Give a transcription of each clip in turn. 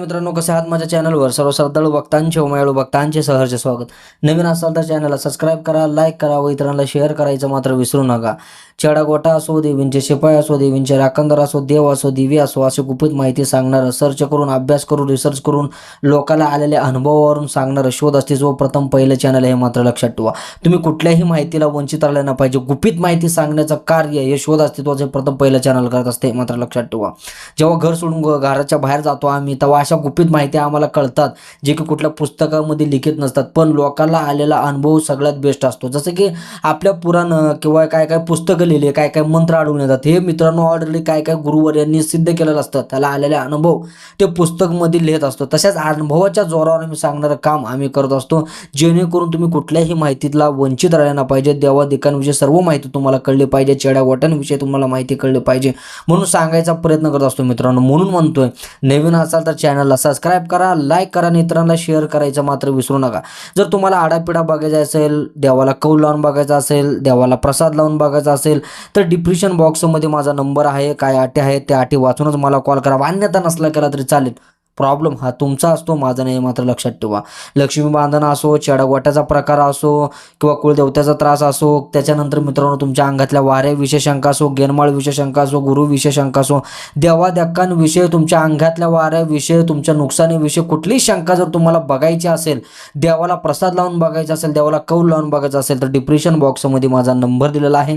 मित्रांनो कसे आहात माझ्या चॅनलवर? सर्व श्रद्धाळू भक्तांचे उमायाळू भक्तांचे सहर्ष स्वागत. नवीन असाल तर चॅनलला सबस्क्राईब करा लाईक करा व इतरांना शेअर करायचं मात्र विसरू नका. चेडा गोटा असो देवींचे शिपाई असो देवींचे राखणदार असो देव असो दिवी असो अशी गुपित माहिती सांगणारं सर्च करून अभ्यास करून रिसर्च करून लोकांना आलेल्या अनुभवावरून सांगणारं शोध असते जो प्रथम पहिलं चॅनल हे मात्र लक्षात ठेवा. तुम्ही कुठल्याही माहितीला वंचित राहिलं ना पाहिजे. गुपित माहिती सांगण्याचं कार्य हे शोध अस्तित्वाचे प्रथम पहिलं चॅनल करत असते हे मात्र लक्षात ठेवा. जेव्हा घर सोडून घराच्या बाहेर जातो आम्ही तेव्हा अशा गुपित माहिती आम्हाला कळतात जे की कुठल्या पुस्तकामध्ये लिखित नसतात. पण लोकांना आलेला अनुभव सगळ्यात बेस्ट असतो. जसं की आपल्या पुराण किंवा काय काय पुस्तकं लिहिले काय काय मंत्र आढळून येतात. हे मित्रांनो ऑलरेडी काय काय गुरुवर यांनी सिद्ध केलेलं असतं. त्याला आलेले अनुभव ते पुस्तकमध्ये लिहित असतो. तशाच अनुभवाच्या जोरावर आम्ही सांगणारं काम आम्ही करत असतो. जेणेकरून तुम्ही कुठल्याही माहितीतला वंचित राहिला पाहिजे. देवादिकांविषयी सर्व माहिती तुम्हाला कळली पाहिजे. चेड्या गोट्यांविषयी तुम्हाला माहिती कळली पाहिजे. म्हणून सांगायचा प्रयत्न करत असतो मित्रांनो. म्हणून म्हणतोय नवीन असाल तर चॅनल चॅनलला सबस्क्राईब करा लाईक करा आणि इतरांना शेअर करायचं मात्र विसरू नका. जर तुम्हाला आडापिडा बघायचा असेल देवाला कौल लावून बघायचा असेल देवाला प्रसाद लावून बघायचा असेल तर डिप्रेशन बॉक्समध्ये माझा नंबर आहे काय अटी आहेत त्या अटी वाचूनच मला कॉल करा. अन्यथा नसला केला तरी चालेल. प्रॉब्लेम हा तुमचा असतो माझा नाही मात्र लक्षात ठेवा. लक्ष्मी बांधणं असो चेडागोट्याचा प्रकार असो किंवा कुलदेवत्याचा त्रास असो त्याच्यानंतर मित्रांनो तुमच्या अंगातल्या वाऱ्या विशेषांक असो गेनमाळ विशेषांक असो गुरु विशेषांक असो देवादेक्कांविषयी तुमच्या अंगातल्या वाऱ्याविषयी तुमच्या नुकसानीविषयी कुठलीही शंका जर तुम्हाला बघायची असेल देवाला प्रसाद लावून बघायचा असेल देवाला कौल लावून बघायचा असेल तर डिप्रेशन बॉक्समध्ये माझा नंबर दिलेला आहे.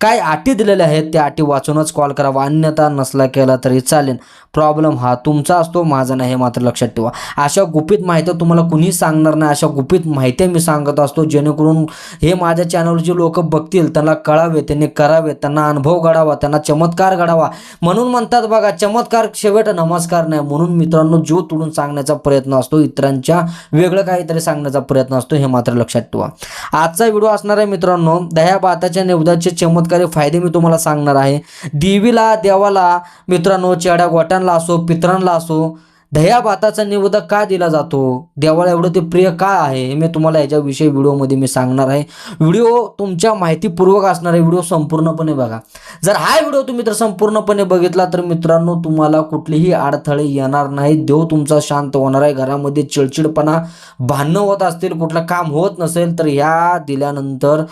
काय अटी दिलेल्या आहेत त्या अटी वाचूनच कॉल करावा. अन्यथा नसला केला तरी चालेल. प्रॉब्लेम हा तुमचा असतो माझा नाही हे मात्र लक्षात ठेवा. अशा गुपित माहिती तुम्हाला कुणी सांगणार नाही. अशा गुपित माहिती मी सांगत असतो जेणेकरून हे माझ्या चॅनलवर जे लोक बघतील त्यांना कळावे त्यांनी करावे त्यांना अनुभव घडावा त्यांना चमत्कार घडावा. म्हणून म्हणतात बघा चमत्कार शेवट नमस्कार नाही. म्हणून मित्रांनो जीव तोडून सांगण्याचा प्रयत्न असतो इतरांच्या वेगळं काहीतरी सांगण्याचा प्रयत्न असतो हे मात्र लक्षात ठेवा. आजचा व्हिडिओ असणार आहे मित्रांनो दह्या भाताच्या निवदाचे चमत्कारी फायदे मी तुम्हाला सांगणार आहे. देवीला देवाला मित्रांनो चेड्या गोट्यांना असो पित्रांना असो दह्या भाताचा निवेद का दिला जातो? देवाला एवढं ते प्रिय का आहे? हे मी तुम्हाला याच्याविषयी व्हिडिओमध्ये मी सांगणार आहे. व्हिडिओ तुमच्या माहितीपूर्वक असणार आहे. व्हिडिओ संपूर्णपणे बघा. जर हा व्हिडिओ तुम्ही तर संपूर्णपणे बघितला तर मित्रांनो तुम्हाला कुठलीही अडथळे येणार नाही देव तुमचा शांत होणार आहे. घरामध्ये चिडचिडपणा भांडणं होत असतील कुठलं काम होत नसेल तर ह्या दिल्यानंतर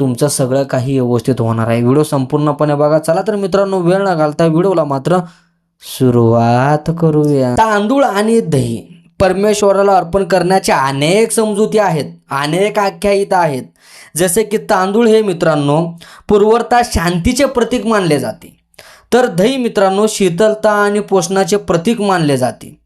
तुमचं सगळं काही व्यवस्थित होणार आहे. व्हिडिओ संपूर्णपणे बघा. चला तर मित्रांनो वेळ न घालता व्हिडिओला मात्र सुरुवात करूया. तांदूळ आणि दही परमेश्वराला अर्पण करण्याच्या अनेक समजुती आहेत अनेक आख्यायिता आहेत. जसे की तांदूळ हे मित्रांनो पूर्वता शांतीचे प्रतीक मानले जाते. तर दही मित्रांनो शीतलता आणि पोषणाचे प्रतीक मानले जाते.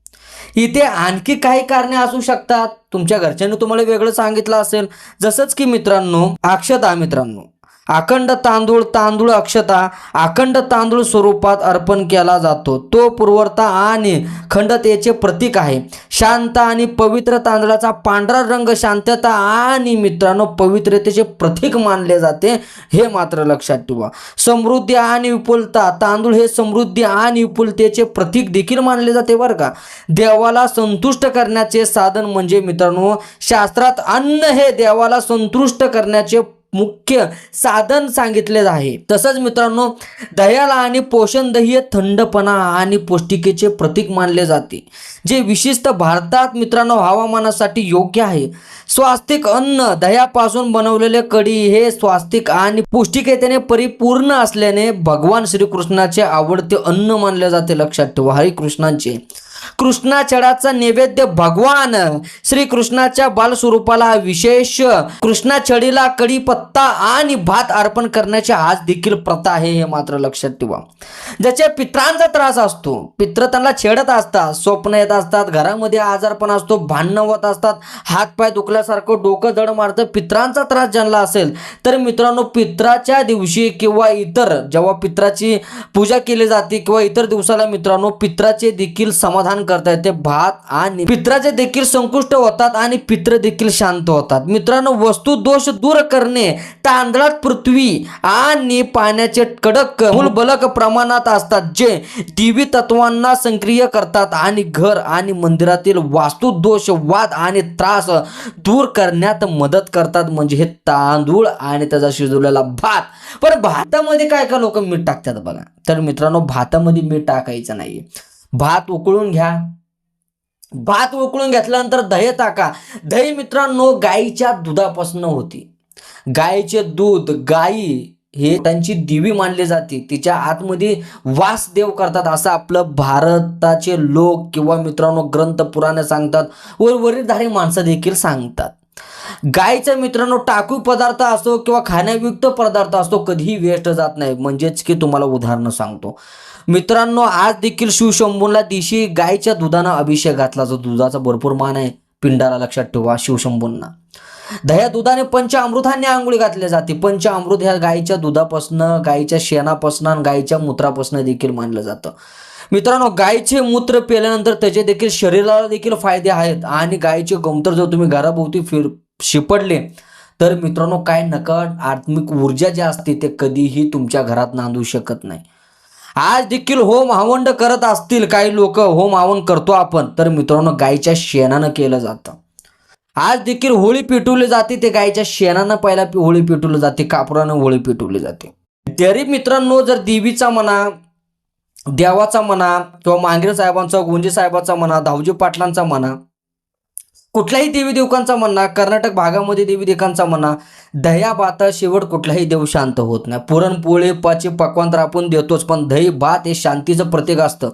इथे आणखी काही कारणे असू शकतात. तुमच्या घरच्यांनी तुम्हाला वेगळं सांगितलं असेल. जसंच की मित्रांनो अक्षता मित्रांनो अखंड तांदूळ तांदूळ अक्षता अखंड तांदूळ स्वरूपात अर्पण केला जातो. तो पूर्वता आणि खंडतेचे प्रतीक आहे. शांत आणि पवित्र तांदळाचा पांढरा रंग शांतता आणि मित्रांनो पवित्रतेचे प्रतीक मानले जाते हे मात्र लक्षात ठेवा. समृद्धी आणि विपुलता तांदूळ हे समृद्धी आणि विपुलतेचे प्रतीक देखील मानले जाते बरं का? देवाला संतुष्ट करण्याचे साधन म्हणजे मित्रांनो शास्त्रात अन्न हे देवाला संतुष्ट करण्याचे मुख्य साधन सांगितले आहे. तसंच मित्रांनो दह्याला आणि पोषण दही थंडपणा आणि पौष्टिकेचे प्रतीक मानले जाते. जे विशिष्ट भारतात मित्रांनो हवामानासाठी योग्य आहे. स्वास्तिक अन्न दह्यापासून बनवलेले कढी हे स्वास्तिक आणि पौष्टिकतेने परिपूर्ण असल्याने भगवान श्रीकृष्णाचे आवडते अन्न मानले जाते. लक्षात ठेवा हरिकृष्णांचे. कृष्णाचडाचा नैवेद्य भगवान. श्री कृष्णाच्या बालस्वरूपाला विशेष. कृष्णाचडीला कढीपत्ता आणि भात अर्पण करण्याची आज देखील प्रथा आहे हे मात्र लक्षात ठेवा. ज्याच्या पित्रांचा त्रास असतो पित्र त्यांना छेडत असतात स्वप्न येत असतात घरामध्ये आजारपण असतो भांडणं होत असतात हात पाय दुखल्यासारखं डोकं जड मारतं पित्रांचा त्रास ज्यांना असेल तर मित्रांनो पित्राच्या दिवशी किंवा इतर जेव्हा पित्राची पूजा केली जाते किंवा इतर दिवसाला मित्रांनो पित्राचे देखील समाधान करता ते भात आणि पित्राचे देखील संकुष्ट होतात आणि पित्र देखील शांत होतात. मित्रांनो वस्तू दोष दूर करणे तांदळात पृथ्वी आणि पाण्याचे कडक मूलबलक प्रमाणात असतात जे दिवी तत्वांना सक्रिय करतात आणि घर आणि मंदिरातील वास्तू दोष वाद आणि त्रास दूर करण्यात मदत करतात. म्हणजे हे तांदूळ आणि त्याचा शिजवलेला भात. पण भातामध्ये काय काय लोक मीठ टाकतात बघा. तर मित्रांनो भातामध्ये मीठ टाकायचं नाही. भात उकळून घ्या. भात उकळून घेतल्यानंतर दही टाका. दही मित्रांनो गाईच्या दुधापासून होती. गाईचे दूध गाई हे त्यांची दिवी मानली जाते. तिच्या आतमध्ये वास देव करतात असं आपलं भारताचे लोक किंवा मित्रांनो ग्रंथ पुराणे सांगतात. वर वरीलधारी माणसं देखील सांगतात. गायीचा मित्रांनो टाकू पदार्थ असतो किंवा खाण्यायुक्त पदार्थ असतो कधीही वेस्ट जात नाही. म्हणजेच की तुम्हाला उदाहरणं सांगतो. मित्रांनो आज देखील शिवशंभूला दिवशी गायच्या दुधानं अभिषेक घातला. जो दुधाचा भरपूर मान आहे पिंडाला लक्षात ठेवा शिवशंभूंना. दह्या दुधाने पंचामृताने आंघोळी घातली जाते. पंचामृत ह्या गायीच्या दुधापासनं गायीच्या शेणापासनं आणि गायीच्या मूत्रापासनं देखील मानलं जातं. मित्रांनो गायीचे मूत्र पेल्यानंतर त्याचे देखील शरीराला देखील फायदे आहेत. आणि गायीचे गोमूत्र जर तुम्ही घराभोवती फिर शिपडले तर मित्रांनो काय नकट आत्मिक ऊर्जा जी असते ते कधीही तुमच्या घरात नांदू शकत नाही. आज देखील होम हवंड करत असतील काही लोक होम हवन करतो आपण. तर मित्रांनो गायच्या शेणानं केलं जातं. आज देखील होळी पेटवली जाते ते गायच्या शेणानं पहिला होळी पेटवली जाते कापरानं होळी पेटवली जाते. तरी मित्रांनो जर देवीचा म्हणा देवाचा म्हणा किंवा मांगरे साहेबांचा गुंजे साहेबांचा म्हणा धावजी पाटलांचा म्हणा कुठल्याही देवी देवकांचा म्हणा कर्नाटक भागामध्ये देवी देवकांचा म्हणा दह्या भाता शेवट कुठलाही देव शांत होत नाही. पुरणपोळी पाचे पकवान तर आपण देतोच पण दही भात हे शांतीचं प्रतीक असतं.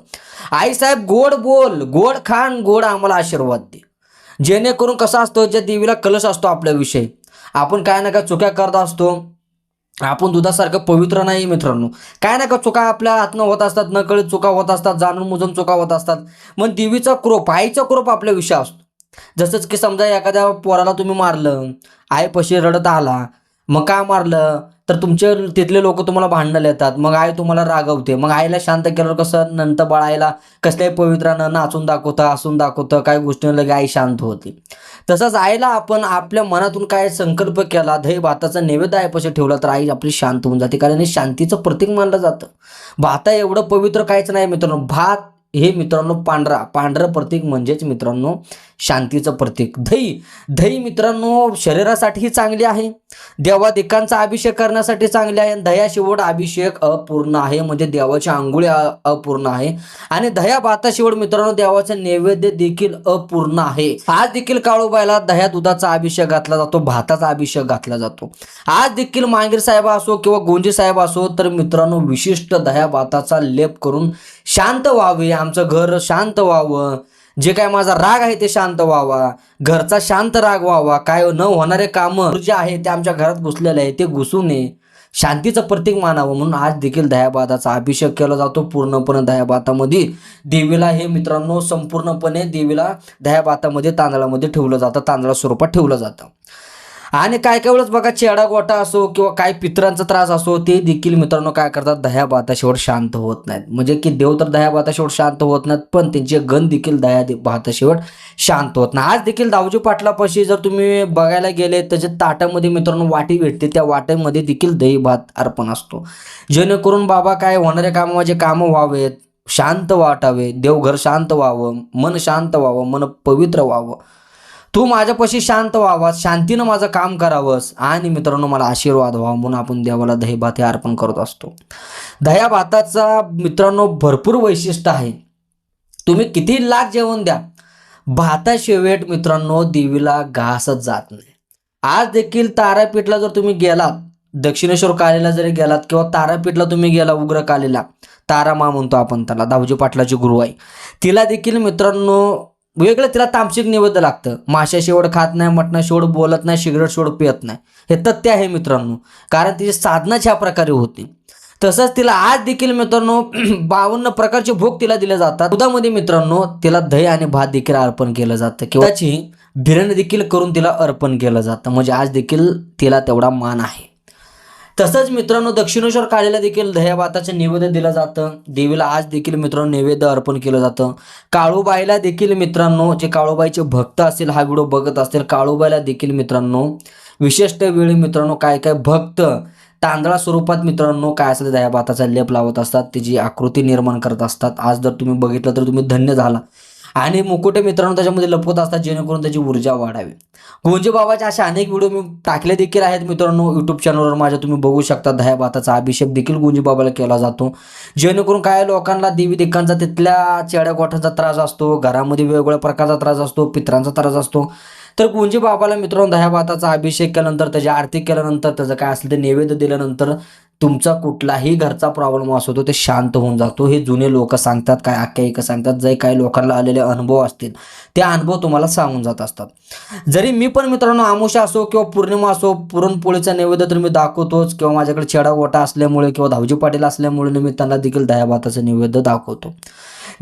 आईसाहेब गोड बोल गोड खाण गोड आम्हाला आशीर्वाद दे. जेणेकरून कसं असतं ज्या देवीला कलश असतो आपल्याविषयी आपण काय ना काय चुक्या करत असतो. आपण दुधासारखं पवित्र नाही मित्रांनो. काय ना का चुका आपल्या हातनं होत असतात नकळत चुका होत असतात जाणून मुजून चुका होत असतात. मग देवीचा क्रोप आईचा क्रोप आपल्या विषय असतो. जसंच की समजा एखाद्या पोराला तुम्ही मारलं आईपाशी रडत आला मग का मारलं? तर तुमचे तिथले लोक तुम्हाला भांडणं येतात मग आई तुम्हाला रागवते. मग आईला शांत केल्यावर कसं नंतर बाळायला कसल्याही पवित्रानं नाचून दाखवतं असून दाखवतं काही गोष्टी लगे आई शांत होते. तसंच आईला आपण आपल्या मनातून काय संकल्प केला दही भाताचा नैवेद्य आईपाशी ठेवला तर आई आपली शांत होऊन जाते. कारण हे शांतीचं प्रतीक मानलं जातं. भाता एवढं पवित्र काहीच नाही मित्रांनो. भात हे मित्रांनो पांढरा पांढरं प्रतीक म्हणजेच मित्रांनो शांतीचं प्रतीक. दही दही मित्रांनो शरीरासाठीही चांगली आहे. देवादिकांचा अभिषेक करण्यासाठी चांगले आहे. दह्याशिवट अभिषेक अपूर्ण आहे. म्हणजे देवाची आंघोळी अपूर्ण आहे. आणि दह्या भाताशिवट मित्रांनो देवाचे नैवेद्य देखील अपूर्ण आहे. आज देखील काळूबाईला दह्या दुधाचा अभिषेक घातला जातो. भाताचा अभिषेक घातला जातो. आज देखील मांगीर साहेब असो किंवा गोंजी साहेब असो तर मित्रांनो विशिष्ट दह्या भाताचा लेप करून शांत व्हावे. आमचं घर शांत व्हावं. जे काय माझा राग आहे ते शांत व्हावा. घरचा शांत राग व्हावा. काय न होणारे कामं जे आहे ते आमच्या घरात घुसलेले आहे ते घुसू नये. शांतीचं प्रतीक मानावं म्हणून आज देखील दह्याभाताचा अभिषेक केला जातो पूर्णपणे दह्याभातामध्ये देवीला हे मित्रांनो संपूर्णपणे देवीला दह्याभातामध्ये तांदळामध्ये ठेवलं जातं. तांदळा स्वरूपात ठेवलं जातं. आणि काय काय वेळेस बघा चेडा गोटा असो किंवा काय पित्रांचा त्रास असो ते देखील मित्रांनो काय करतात दह्या भाताशिवर शांत होत नाहीत. म्हणजे की देव तर दह्या भाताशिवर शांत होत नाहीत पण त्यांचे गण देखील दह्या दे- शांत होत नाही आज देखील दावजी पाटलापाशी जर तुम्ही बघायला गेले त्याच्या ताटामध्ये मित्रांनो वाटी भेटते त्या वाटेमध्ये देखील दही भात अर्पण असतो. जेणेकरून बाबा काय होणारे कामाचे कामं व्हावेत शांत वाटावे देवघर शांत व्हावं मन शांत व्हावं मन पवित्र व्हावं. तू माझ्यापाशी शांत व्हावास शांतीनं माझं काम करावंस. आणि मित्रांनो मला आशीर्वाद व्हावा म्हणून आपण देवाला दही भात हे अर्पण करत असतो. दह्या भाताचा मित्रांनो भरपूर वैशिष्ट्य आहे. तुम्ही किती लाख जेवण द्या. भाताशिवेट मित्रांनो देवीला घासच जात नाही. आज देखील तारापीठला जर तुम्ही गेलात दक्षिणेश्वर कालीला जरी गेलात किंवा तारापीठला तुम्ही गेला उग्र कालीला तारामा म्हणतो आपण त्याला दावजी पाटलाची गुरु आहे तिला देखील मित्रांनो वेगळं तिला तामसिक निवेद्य लागतं. माशा शेवड खात नाही मटण शेवड बोलत नाही सिगरेट शेवड पियत नाही. हे तथ्य आहे मित्रांनो. कारण तिची साधनाच ह्या प्रकारे होती. तसंच तिला आज देखील मित्रांनो बावन्न प्रकारचे भोग तिला दिले जातात. दुधामध्ये मित्रांनो तिला दही आणि भात देखील अर्पण केलं जातं. किंवा त्याची बिर्याणी देखील करून तिला अर्पण केलं जातं. म्हणजे आज देखील तिला तेवढा मान आहे. तसंच मित्रांनो दक्षिणेश्वर काळेला देखील दह्याबाताचे निवेदन नैवेद्य दिलं जातं. देवीला आज देखील मित्रांनो नैवेद्य अर्पण केलं जातं. काळूबाईला देखील मित्रांनो जे काळूबाईचे भक्त असतील हा व्हिडिओ बघत असतील काळूबाईला देखील मित्रांनो विशिष्ट वेळी मित्रांनो काय काय भक्त तांदळा स्वरूपात मित्रांनो काय असेल दह्याभाताचा लेप लावत असतात त्याची आकृती निर्माण करत असतात. आज जर तुम्ही बघितलं तर तुम्ही धन्य झाला. आणि मुकुटे मित्रांनो त्याच्यामध्ये लपवत असतात जेणेकरून त्याची ऊर्जा वाढावी. गोंजे बाबाचे असे अनेक व्हिडिओ मी टाकले देखील आहेत मित्रांनो यूट्यूब चॅनलवर माझ्या तुम्ही बघू शकता. दह्या भाताचा अभिषेक देखील गोंजे बाबाला केला जातो. जेणेकरून काय लोकांना देवी देखांचा तिथल्या चेड्या गोठ्यांचा त्रास असतो घरामध्ये वेगवेगळ्या प्रकारचा त्रास असतो पित्रांचा त्रास असतो. तर गुंजी बाबाला मित्रांनो दह्या भाताचा अभिषेक केल्यानंतर त्याची आरती केल्यानंतर त्याचं काय असेल ते नैवेद्य दिल्यानंतर तुमचा कुठलाही घरचा प्रॉब्लेम असो तो ते शांत होऊन जातो. हे जुने लोक सांगतात काय आख्यायिका सांगतात जे काही लोकांना आलेले अनुभव असतील ते अनुभव तुम्हाला सांगून जात असतात. जरी मी पण मित्रांनो आमुषा असो किंवा पौर्णिमा असो पुरणपोळीचा नैवेद्य तर मी दाखवतोच किंवा माझ्याकडे छेडा गोटा असल्यामुळे किंवा धावजी पाटील असल्यामुळे मी त्यांना देखील दह्याभाताचं नैवेद्य दाखवतो.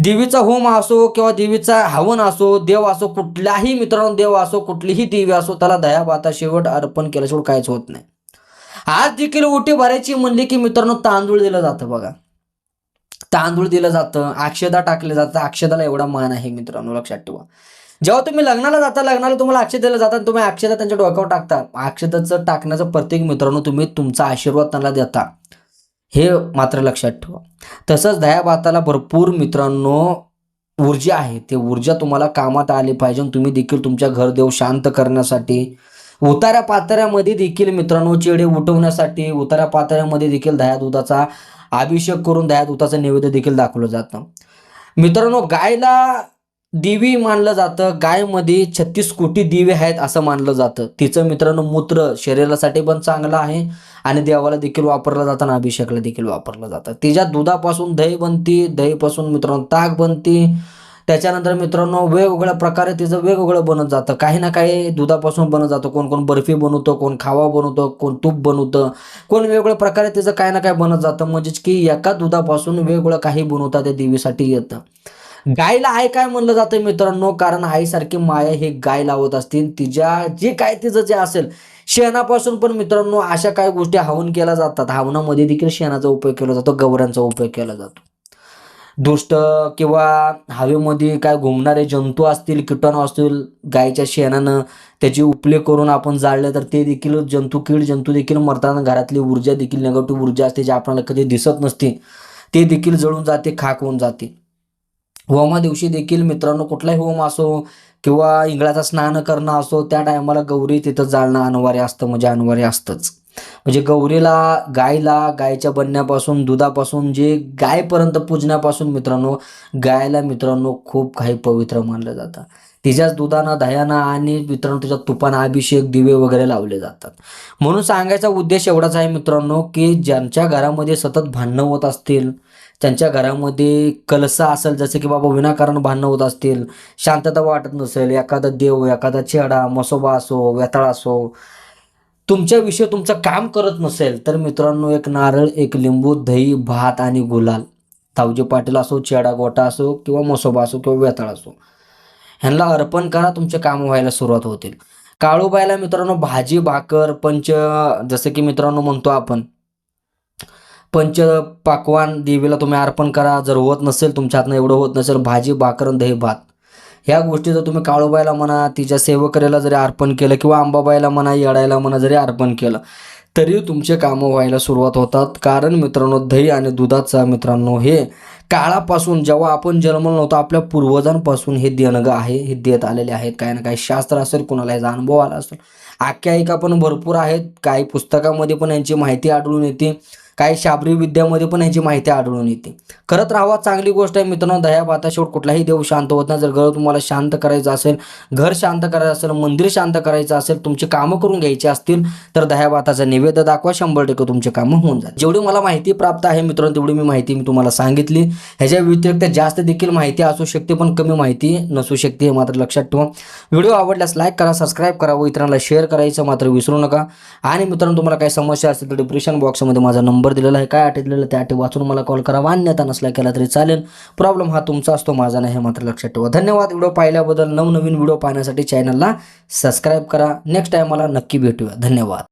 देवीचा होम असो किंवा देवीचा हवन असो देव असो कुठलाही मित्रांनो देव असो कुठलीही देवी असो त्याला दयाभाता शेवट अर्पण केल्याशिवाय काहीच होत नाही. आज देखील ओटी भरायची म्हणली की मित्रांनो तांदूळ दिलं जातं बघा. तांदूळ दिलं जातं अक्षदा टाकलं जातं अक्षदाला एवढा मान आहे मित्रांनो लक्षात ठेवा. जेव्हा तुम्ही लग्नाला जाता लग्नाला तुम्हाला अक्षय दिलं जातात तुम्ही अक्षदा त्यांच्या डोक्यावर टाकता. अक्षदाचं टाकण्याचं प्रत्येक मित्रांनो तुम्ही तुमचा आशीर्वाद त्यांना देता. हे मात्र लक्षात ठेवा. तसंच दया भाताला भरपूर मित्रांनो ऊर्जा आहे. ते ऊर्जा तुम्हाला कामात आली पाहिजे तुम्ही देखील तुमच्या घरदेव शांत करण्यासाठी उताऱ्या पाताऱ्यामध्ये देखील मित्रांनो चेडे उठवण्यासाठी उताऱ्या पाताऱ्यामध्ये देखील दह्या दुधाचा अभिषेक करून दह्या दुधाचं नैवेद्य देखील दाखवलं जातं. मित्रांनो गायला देवी मानलं जातं. गायमध्ये छत्तीस कोटी दिवे आहेत असं मानलं जातं. तिचं मित्रांनो मूत्र शरीरासाठी पण चांगलं आहे आणि देवाला देखील वापरलं जातं आणि अभिषेकला देखील वापरलं जातं. तिच्या दुधापासून दही बनते दहीपासून मित्रांनो ताक बनती. त्याच्यानंतर मित्रांनो वेगवेगळ्या प्रकारे तिचं वेगवेगळं बनत जातं. काही ना काही दुधापासून बनत जातं. कोण कोण बर्फी बनवतो कोण खावा बनवतो कोण तूप बनवतं कोण वेगवेगळ्या प्रकारे तिचं काही ना काही बनत जातं. म्हणजेच की एका दुधापासून वेगवेगळं काही बनवता त्या देवीसाठी येतं. गायला आई काय म्हणलं जातं मित्रांनो? कारण आईसारखी माया हे गाय लावत असतील. तिच्या जे काय तिचं जे असेल शेणापासून पण मित्रांनो अशा काही गोष्टी हवन केल्या जातात. हवनामध्ये देखील शेणाचा उपयोग केला जातो गवऱ्यांचा उपयोग केला जातो. दुष्ट किंवा हवेमध्ये काय घुमणारे जंतू असतील किटाणू असतील गायच्या शेणानं त्याची उपले करून आपण जाळले तर ते देखील जंतू कीड जंतू देखील मरताना घरातली ऊर्जा देखील निगेटिव्ह ऊर्जा असते जी आपल्याला कधी दिसत नसते. ते देखील जळून जाते खाक होऊन जाते. होमा दिवशी देखील मित्रांनो कुठलाही होम असो किंवा इंगळाचा स्नान करणं असो त्या टायमाला गौरी तिथं जाळणं अनिवार्य असतं म्हणजे अनिवार्य असतंच. म्हणजे गौरीला गायला गायच्या बनण्यापासून दुधापासून जे गायपर्यंत पूजण्यापासून मित्रांनो गायला मित्रांनो खूप काही पवित्र मानलं जातं. तिच्याच दुधानं दह्यानं आणि मित्रांनो तिच्या तुपानं अभिषेक दिवे वगैरे लावले जातात. म्हणून सांगायचा उद्देश एवढाच आहे मित्रांनो की ज्यांच्या घरामध्ये सतत भांडणं होत असतील त्यांच्या घरामध्ये कलसा असेल जसं की बाबा विनाकारण भांडणं होत असतील शांतता वाटत नसेल एखादा देव एखादा चेडा मसोबा असो व्यताळ असो तुमच्याविषयी तुमचं काम करत नसेल तर मित्रांनो एक नारळ एक लिंबू दही भात आणि गुलाल. तावजी पाटील असो चेडा गोटा असो किंवा मसोबा असो किंवा वेताळ असो ह्यांना अर्पण करा तुमचे कामं व्हायला सुरुवात होतील. काळूबाईला मित्रांनो भाजी भाकर पंच जसं की मित्रांनो म्हणतो आपण पंच पाकवान देवीला तुम्ही अर्पण करा. जर होत नसेल तुमच्या हातनं एवढं होत नसेल भाजी भाकर दही भात. ह्या गोष्टी जर तुम्ही काळूबाईला म्हणा तिच्या सेवकऱ्याला जरी अर्पण केलं किंवा आंबाबाईला म्हणा येडायला म्हणा जरी अर्पण केलं तरी तुमचे कामं व्हायला सुरुवात होतात. कारण मित्रांनो दही आणि दुधाचा मित्रांनो हे काळापासून जेव्हा आपण जन्मलो नव्हतो आपल्या पूर्वजांपासून हे देणगं आहे हे देत आलेले आहेत. काही ना काही शास्त्र असेल कोणाला याचा अनुभव आला असेल. आख्यायिका पण भरपूर आहेत. काही पुस्तकामध्ये पण यांची माहिती आढळून येते. काही शाबरी विद्यामध्ये पण ह्याची माहिती आढळून येते. करत राहावा चांगली गोष्ट आहे मित्रांनो दया भाता शेवट कुठलाही देव शांत होत नाही. जर घर तुम्हाला शांत करायचं असेल घर शांत करायचं असेल मंदिर शांत करायचं असेल तुमची कामं करून घ्यायची असतील तर दया भाताचा निवेदन दाखवा. शंभर टक्के तुमचे कामं होऊन जाईल जेवढी मला माहिती प्राप्त आहे मित्रांनो तेवढी मी माहिती मी तुम्हाला सांगितली. ह्याच्या व्यतिरिक्त जास्त देखील माहिती असू शकते पण कमी माहिती नसू शकते हे मात्र लक्षात ठेवा. व्हिडिओ आवडल्यास लाईक करा सबस्क्राईब करा व इतरांना शेअर करायचं मात्र विसरू नका. आणि मित्रांनो तुम्हाला काही समस्या असतील तर डिप्रेशन बॉक्समध्ये माझा नंबर दिलेला आहे काय अटी दिलेलं त्या अटी वाचून मला कॉल करा. मान्यता नसला केला तरी चालेल. प्रॉब्लेम हा तुमचा असतो माझा नाही हे मात्र लक्षात ठेवा. धन्यवाद. व्हिडिओ पाहिल्याबद्दल नवनवीन व्हिडिओ पाहण्यासाठी चॅनलला सबस्क्राईब करा. नेक्स्ट टाईम मला नक्की भेटूया. धन्यवाद.